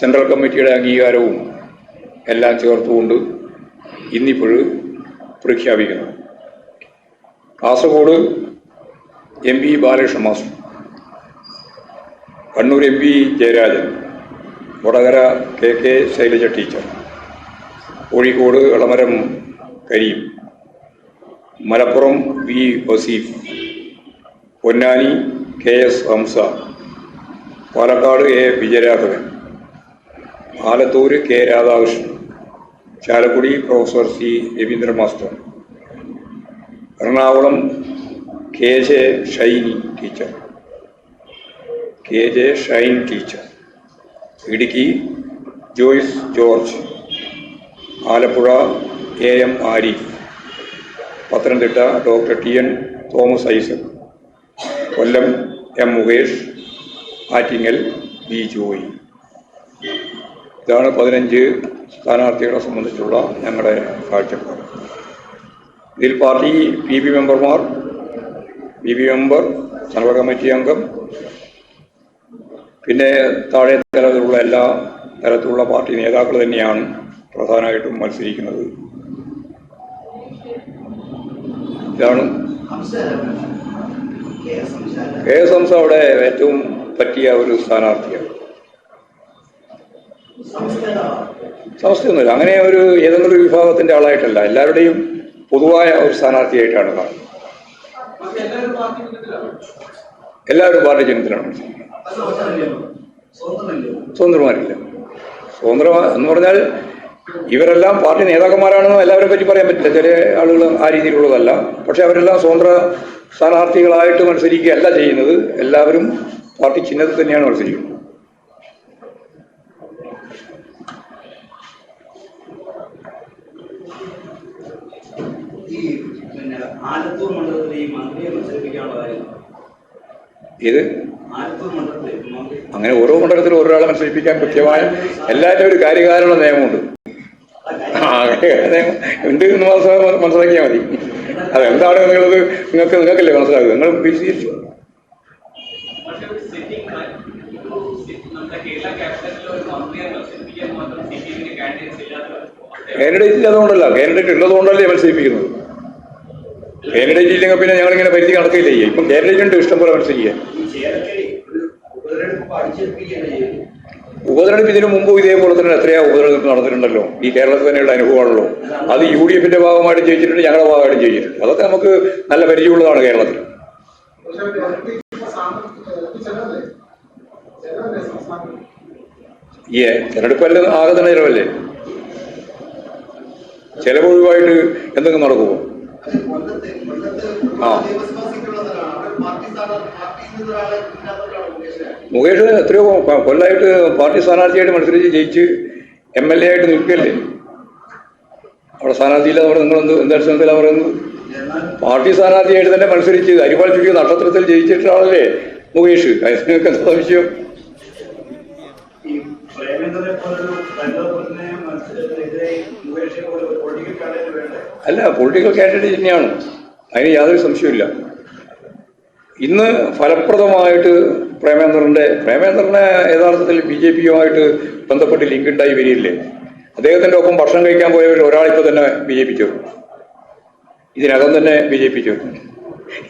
Central കമ്മിറ്റിയുടെ അംഗീകാരവും എല്ലാം ചേർത്തുകൊണ്ട് ഇന്നിപ്പോൾ പ്രഖ്യാപിക്കുന്നു. Kasaragod M P Balakrishna master Kannur M P Jayarajan Vadakara K K Shailaja teacher Kozhikode Elamaram Kareem Malappuram V Vaseef Ponnani K S Hamza Palakkad A Vijayaraghavan Alathur K Radhakrishnan Chalakudy professor C Raveendra master Ernakulam K J Shiny teacher K J Shine teacher Idukki Joyce George Alappuzha A M Arif Pathanamthitta doctor T N Thomas Isaac Kollam M Mukesh Attingal B Joy. ഇതാണ് പതിനഞ്ച് സ്ഥാനാർത്ഥികളെ സംബന്ധിച്ചുള്ള ഞങ്ങളുടെ കാഴ്ചപ്പാട്. ഇതിൽ party P B മെമ്പർമാർ B B member സർവ committee അംഗം പിന്നെ താഴെ തലത്തിലുള്ള എല്ലാ തരത്തിലുള്ള പാർട്ടി നേതാക്കൾ തന്നെയാണ് പ്രധാനമായിട്ടും മത്സരിക്കുന്നത്. ഇതാണ്. കെ എസ് ഹംസ അവിടെ ഏറ്റവും പറ്റിയ ഒരു സ്ഥാനാർത്ഥിയാണ്. സമസ്തയൊന്നുമില്ല അങ്ങനെ ഒരു ഏതെങ്കിലും ഒരു വിഭാഗത്തിന്റെ ആളായിട്ടല്ല. എല്ലാവരുടെയും പൊതുവായ ഒരു സ്ഥാനാർത്ഥിയായിട്ടാണ് കാണുന്നത്. എല്ലാവരും പാർട്ടി ചിഹ്നത്തിലാണ് സ്വതന്ത്രമാരില്ല. സ്വതന്ത്ര എന്ന് പറഞ്ഞാൽ ഇവരെല്ലാം പാർട്ടി നേതാക്കന്മാരാണെന്ന് എല്ലാവരെ പറ്റി പറയാൻ പറ്റില്ല. ചില ആളുകൾ ആ രീതിയിലുള്ളതല്ല. പക്ഷെ അവരെല്ലാം സ്വതന്ത്ര സ്ഥാനാർത്ഥികളായിട്ട് മത്സരിക്കുകയല്ല ചെയ്യുന്നത്. എല്ലാവരും പാർട്ടി ചിഹ്നത്തിൽ തന്നെയാണ് മത്സരിക്കുന്നത്. ആലത്തൂർ മണ്ഡലത്തിലെ ഈ മന്ത്രിയെ മത്സരിപ്പിക്കാനുള്ള കാര്യം ഇത് അങ്ങനെ ഓരോ മണ്ഡലത്തിലും ഒരാളെ മത്സരിപ്പിക്കാൻ കൃത്യമായ എല്ലാറ്റിനും ഒരു കാര്യകാരണ നിയമമുണ്ട്. നിയമം എന്ന് മനസ്സിലാക്കിയാൽ മതി. അതെന്താണ് നിങ്ങളത്? നിങ്ങൾക്ക് നിങ്ങൾക്കല്ലേ മനസ്സിലാക്കുക നിങ്ങൾ വിശദീകരിച്ചു കാൻഡിഡേറ്റ് ഇല്ലാത്തതുകൊണ്ടല്ല. കാൻഡിഡേറ്റ് ഉള്ളതുകൊണ്ടല്ലേ മത്സരിപ്പിക്കുന്നത്? കാൻഡിഡേറ്റ് ഇല്ലെങ്കിൽ പിന്നെ ഞങ്ങളിങ്ങനെ പരിധി കണക്കില്ല ചെയ്യും ഇപ്പം കാൻഡിഡേറ്റ് ഉണ്ട് ഇഷ്ടംപോലെ ചെയ്യുന്നത് ഉപതെരഞ്ഞെടുപ്പ് ഇതിനു മുമ്പ് ഇതേപോലെ തന്നെ എത്രയാ ഉപതെരഞ്ഞെടുപ്പ് നടന്നിട്ടുണ്ടല്ലോ. ഈ കേരളത്തിൽ തന്നെയുള്ള അനുഭവമാണല്ലോ. അത് യു ഡി എഫിന്റെ ഭാഗമായിട്ട് ജയിച്ചിട്ടുണ്ട് ഞങ്ങളുടെ ഭാഗമായിട്ടും ജയിച്ചിട്ടുണ്ട്. അതൊക്കെ നമുക്ക് നല്ല പരിചയമുള്ളതാണ് കേരളത്തിൽ. ഏ തെരഞ്ഞെടുപ്പല്ല ആകെ തന്നെ ചിലവല്ലേ? ചെലവൊഴിവായിട്ട് എന്തെങ്കിലും നടക്കുമോ? മുകേഷ് എത്രയോ കൊല്ലായിട്ട് പാർട്ടി സ്ഥാനാർത്ഥിയായിട്ട് മത്സരിച്ച് ജയിച്ച് എം എൽ എ ആയിട്ട് നിൽക്കല്ലേ? അവിടെ സ്ഥാനാർത്ഥിയില്ല അവിടെ നിങ്ങൾ എന്ത് എന്തടിസ്ഥാനത്തിലാണ് പറയുന്നത്? പാർട്ടി സ്ഥാനാർത്ഥിയായിട്ട് തന്നെ മത്സരിച്ച് അരിവാൾ ചുറ്റിയ നക്ഷത്രത്തിൽ ജയിച്ചിട്ടാണല്ലേ മുകേഷ്? നിങ്ങൾക്ക് എന്താ സംശയം? പ്രേമേന്ദ്രനെ പോലൊരു മുകേഷിനെ പോലെ അല്ല പൊളിറ്റിക്കൽ കാൻഡിഡേറ്റ് തന്നെയാണ്. അതിന് യാതൊരു സംശയമില്ല ഇന്ന് ഫലപ്രദമായിട്ട് പ്രേമേന്ദ്രന്റെ പ്രേമേന്ദ്രനെ യഥാർത്ഥത്തിൽ ബി ജെ പിയുമായിട്ട് ബന്ധപ്പെട്ട് ലിങ്ക് ഉണ്ടായി അദ്ദേഹത്തിന്റെ ഒപ്പം ഭക്ഷണം കഴിക്കാൻ പോയവർ ഒരാളിപ്പോൾ തന്നെ ബി ജെ പി ചേർന്നു ഇതിനകം തന്നെ ബി ജെ പി ചേർന്നു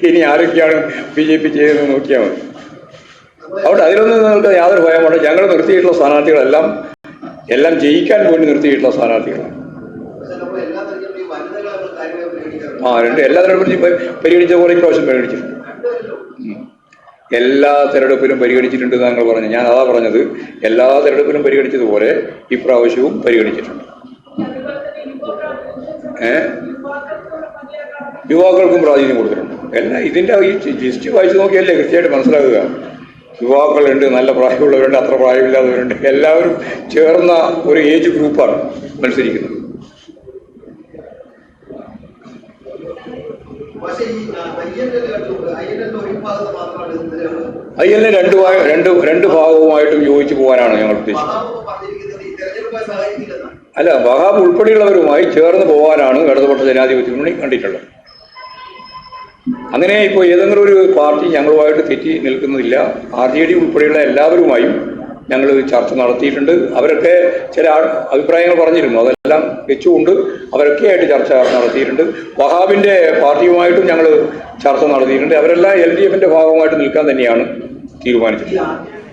ഇനി ആരൊക്കെയാണ് ബി ജെ പി ചെയ്യുന്നത് നോക്കിയാൽ മതി. അതുകൊണ്ട് അതിലൊന്നും നിങ്ങൾക്ക് യാതൊരു ഭയമാണ് ഞങ്ങൾ നിർത്തിയിട്ടുള്ള സ്ഥാനാർത്ഥികളെല്ലാം എല്ലാം ജയിക്കാൻ വേണ്ടി നിർത്തിയിട്ടുള്ള സ്ഥാനാർത്ഥികളാണ്. ആ രണ്ട് എല്ലാ തെരഞ്ഞെടുപ്പിലും പരിഗണിച്ച പോലെ ഇപ്രാവശ്യം പരിഗണിച്ചിട്ടുണ്ട് രണ്ടുപേരല്ലോ എല്ലാ തെരഞ്ഞെടുപ്പിലും പരിഗണിച്ചിട്ടുണ്ട് താങ്കൾ പറഞ്ഞു ഞാൻ അതാ പറഞ്ഞത്. എല്ലാ തെരഞ്ഞെടുപ്പിലും പരിഗണിച്ചതുപോലെ ഇപ്രാവശ്യവും പരിഗണിച്ചിട്ടുണ്ട്. ഏ? യുവാക്കൾക്കും പ്രാധാന്യം കൊടുത്തിട്ടുണ്ട്. എല്ലാം ഇതിന്റെ ഈ ലിസ്റ്റ് വായിച്ചു നോക്കിയല്ലേ കൃത്യമായിട്ട് മനസ്സിലാക്കുക. യുവാക്കളുണ്ട് നല്ല പ്രായമുള്ളവരുണ്ട് അത്ര പ്രായമില്ലാത്തവരുണ്ട്. എല്ലാവരും ചേർന്ന ഒരു ഏജ് ഗ്രൂപ്പാണ് മത്സരിക്കുന്നത്. പക്ഷേ ഈ അയ്യന്റെ അയ്യന്റെ ഒരു ഭാഗത്ത് മാത്രമാണ് അതിൽ രണ്ട് രണ്ട് രണ്ട് ഭാഗവുമായിട്ടും യോജിച്ചു പോകാനാണ് ഞങ്ങൾ സഹകരിക്കില്ലെന്നാണ് അല്ല വഹാബ് ഉൾപ്പെടെയുള്ളവരുമായി ചേർന്ന് പോകാനാണ് ഇടതുപക്ഷ ജനാധിപത്യ മുന്നണി കണ്ടിട്ടുള്ളത്. അങ്ങനെ ഇപ്പോൾ ഏതെങ്കിലും ഒരു പാർട്ടി ഞങ്ങളുമായിട്ട് തെറ്റി നിൽക്കുന്നില്ല. ആർ ജെ ഡി ഉൾപ്പെടെയുള്ള എല്ലാവരുമായും ഞങ്ങൾ ചർച്ച നടത്തിയിട്ടുണ്ട്. അവരൊക്കെ ചില അഭിപ്രായങ്ങൾ പറഞ്ഞിരുന്നു. അതെല്ലാം വെച്ചുകൊണ്ട് അവരൊക്കെ ആയിട്ട് ചർച്ച നടത്തിയിട്ടുണ്ട്. വഹാബിന്റെ പാർട്ടിയുമായിട്ടും ഞങ്ങൾ ചർച്ച നടത്തിയിട്ടുണ്ട്. അവരെല്ലാം എൽ ഡി എഫിന്റെ ഭാഗമായിട്ട് നിൽക്കാൻ തന്നെയാണ് ആദ്യം